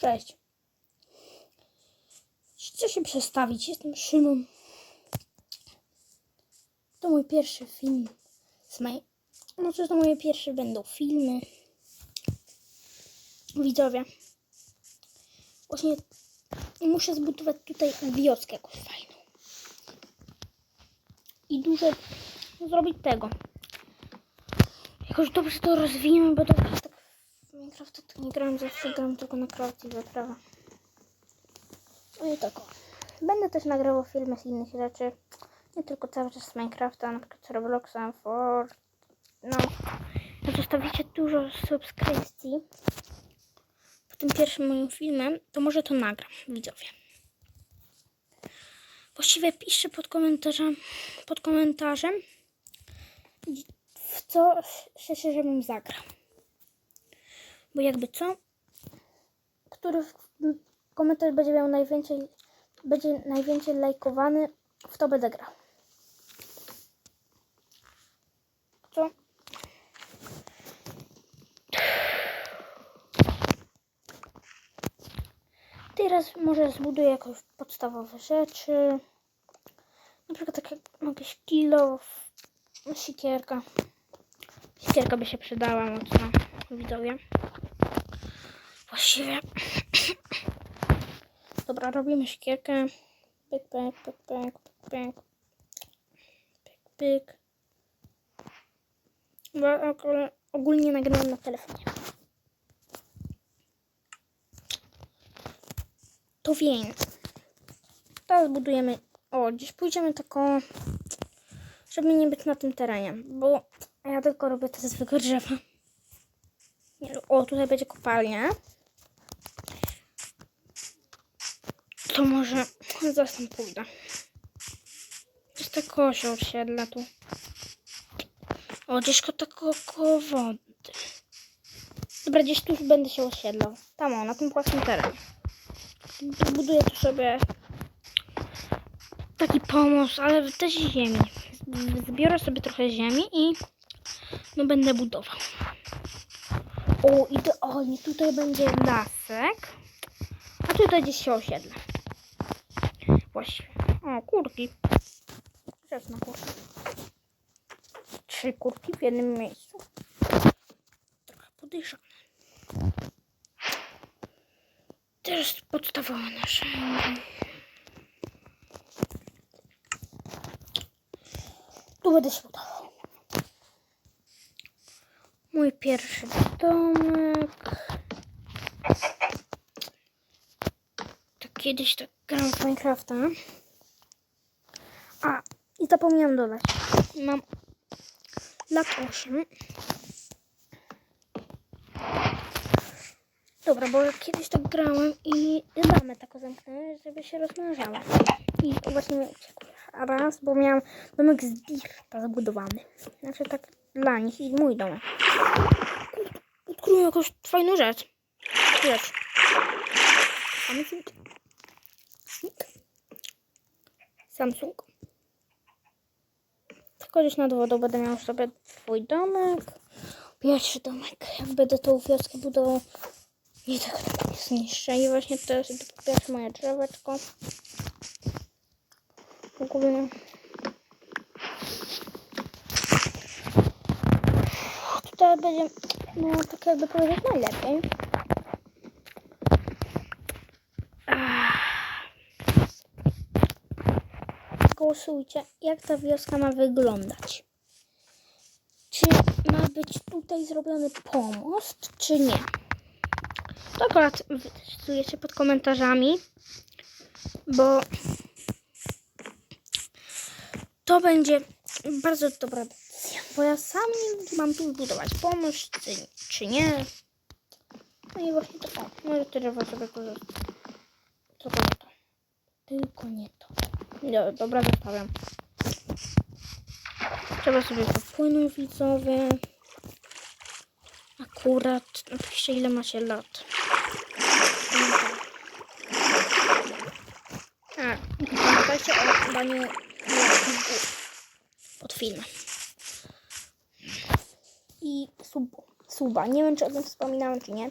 Cześć. Chcę się przedstawić. Jestem Szymon. To mój pierwszy film. Z mojej... No to moje pierwsze będą filmy. Widzowie. Właśnie muszę zbudować tutaj wioskę jakąś fajną. I dużo zrobić tego. Jakoś dobrze to rozwijemy, bo to w Minecrafta to nie grałem, zawsze gram tylko na kreacji zaprawa. No i tak. Będę też nagrywał filmy z innych rzeczy. Nie tylko cały czas z Minecrafta, na przykład z Robloxa, Fort. No. Zostawicie dużo subskrypcji po tym pierwszym moim filmem, to może to nagram, widzowie. Właściwie piszcie pod komentarzem, pod komentarzem w co chcecie, żebym zagrał. Bo jakby co, który komentarz będzie miał najwięcej, będzie najwięcej lajkowany, w to będę grał. Co? Teraz może zbuduję jakieś podstawowe rzeczy. Na przykład tak jak jakieś kilo, sikierka. Sikierka by się przydała mocno, widzowie. Właściwie. Dobra, robimy sikierkę. Pyk, pyk, pyk, pyk, pyk, pyk. Pyk, pyk. Bo ogól- ogólnie nagrywam na telefonie. To więc. Teraz budujemy. O, gdzieś pójdziemy taką. Żeby nie być na tym terenie, bo ja tylko robię te zwykłe drzewa. Nie, O, tutaj będzie kopalnia. To może zaraz tam pójdę. Jest tak kozie osiedla tu. O, gdzieś ko tako koło wody. Dobra, gdzieś tu już będę się osiedlał. Tam o, na tym płaskim terenie. Buduję tu sobie taki pomost, ale też ziemi. Zbiorę sobie trochę ziemi i no będę budował. O, idealnie, tutaj będzie lasek, a tutaj gdzieś się osiedlę. Właściwie. O, kurki. Grzeczne kurki. Trzy kurki w jednym miejscu. Trochę podejrzane. Teraz podstawowe narzędzie. Tu będę się budował. Mój pierwszy domek. Kiedyś tak grałem w Minecrafta. A, i zapomniałam dodać. Mam lat 8. Dobra, bo kiedyś tak grałem i damę taką zamknąłem, żeby się rozmnażała. I właśnie mi uciekł raz, bo miałam domek z dirta zbudowany. Znaczy tak dla nich i mój domek. Odkryłem jakąś fajną rzecz. Wiesz. Samsung. Samsung. Tylko gdzieś nad wodą będę miał sobie twój domek. Pierwszy domek. Jak będę tą wioskę budował. I tak nie zniszczę. I właśnie to jest pierwsze moje drzeweczko. Ogólnie. Tutaj będzie, no tak jakby powiedzieć, najlepiej. Głosujcie, jak ta wioska ma wyglądać. Czy ma być tutaj zrobiony pomost, czy nie? To akurat wy decydujecie pod komentarzami, bo to będzie bardzo dobra decyzja, bo ja sam nie mam tu zbudować pomost, czy, czy nie. No i właśnie to o, może te drzewo sobie pozostawię. Tylko nie to. Tylko nie to. No, dobra, zostawiam. Trzeba sobie popłynąć widzowie. Akurat, napiszcie ile macie lat. A, pamiętajcie o daniu pod filmem. I sub, suba. Nie wiem, czy o tym wspominałem, czy nie,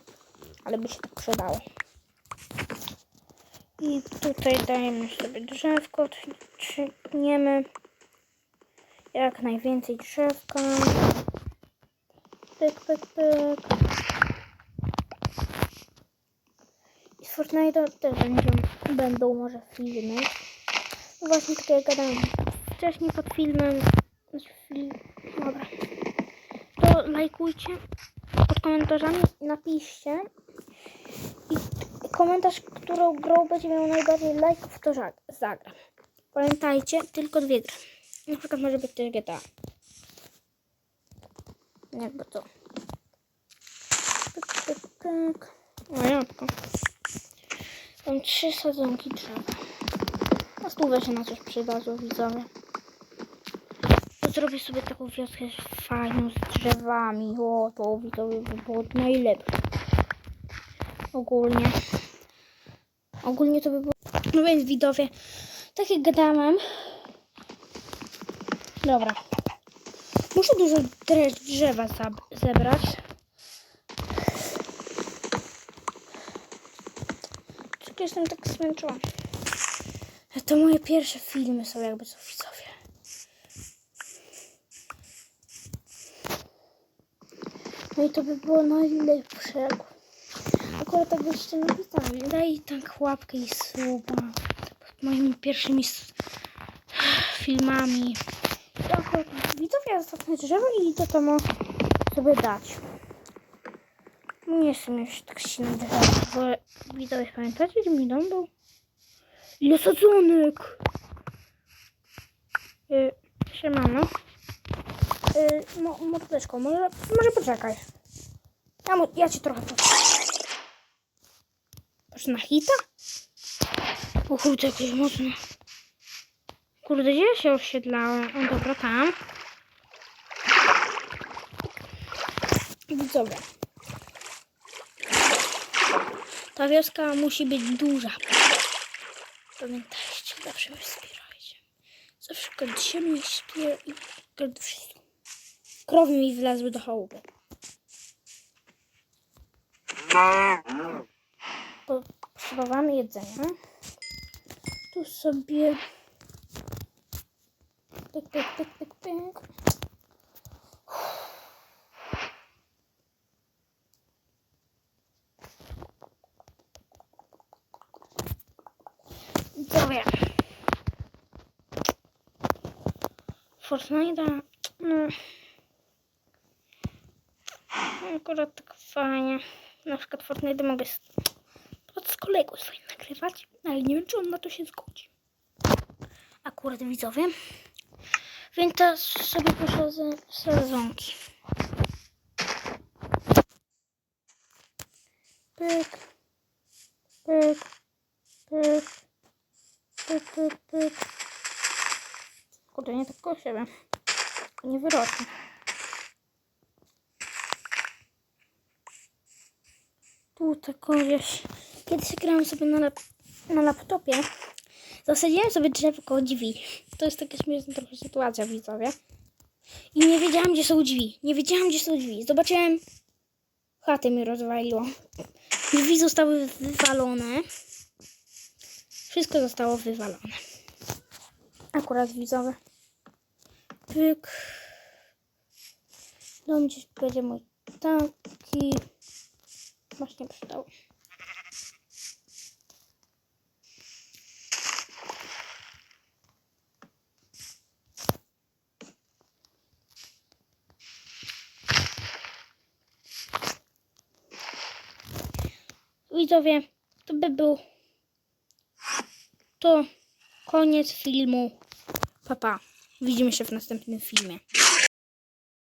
ale by się tak przydało. I tutaj dajemy sobie drzewko, trzymniemy jak najwięcej drzewka. Pyk, pyk, pyk. I z Fortnite'a też będą, będą może filmy. No właśnie tak jak gadałem wcześniej pod filmem. Film, dobra. To lajkujcie pod komentarzami, napiszcie. I komentarz, którą grą będzie miał najbardziej lajków, to zagram. Pamiętajcie, tylko dwie gry. Na przykład może być też GTA. Jakby to. Pyk, pyk, pyk. O, jabłko. Mam trzy sadzonki drzewa. Na stówę się na coś przydadzą, widzowie. Zrobię sobie taką wioskę fajną z drzewami. O, to widzowie by było najlepsze. Ogólnie. Ogólnie to by było... No więc widzowie, tak jak gadałem. Dobra. Muszę dużo drzewa zebrać. Tylko jestem tak zmęczona. To moje pierwsze filmy są jakby co widzowie. No i to by było najlepsze. Akurat tak jeszcze napisałem. Daj tak łapkę i suba pod moimi pierwszymi filmami. I akurat widzowie ostatnie drzewo i to mogę sobie dać. Nie jestem już tak silny drzewo, bo widzowie pamiętacie, gdzie mój dom był? Ile sadzonek! Yy, siemano. Yy, mo, może, może poczekaj. Ja, ja ci trochę poczekam. Patrz na hita? O kurde, jakieś mocno. Kurde, gdzie ja się osiedlałem? O, dobra, tam. Widzowie. Ta wioska musi być duża. Pamiętajcie, zawsze mnie wspierajcie. Zawsze kiedyście mnie wspiera i kiedy wszystko. Krowy mi wlazły do chałupy. Potrzebowamy jedzenia. Tu sobie... Pyk, pyk, pyk. Widzowie. Fortnite'a, no... Akurat tak fajnie. Na przykład Fortnite mogę z, od z kolegą swoim nagrywać, ale nie wiem, czy on na to się zgodzi. Akurat widzowie. Więc teraz sobie posadzę sezonki. Pyk. Pyk. Pyk. Pyk, pyk, pyk. Kurde, nie tak koło siebie. Nie wyrośnie. Tu taką wieś. Kiedyś grałem sobie na, lap na laptopie. Zasadziłem sobie drzewko drzwi. To jest taka śmieszna trochę sytuacja, widzowie. I nie wiedziałam, gdzie są drzwi. Nie wiedziałam, gdzie są drzwi. Zobaczyłem. Chatę mi rozwaliło. Drzwi zostały wywalone. Wszystko zostało wywalone. Akurat widzowie. Pyk. Dom gdzieś będzie mój taki. Właśnie przydał. Widzowie, to by był to koniec filmu. Papa. Widzimy się w następnym filmie.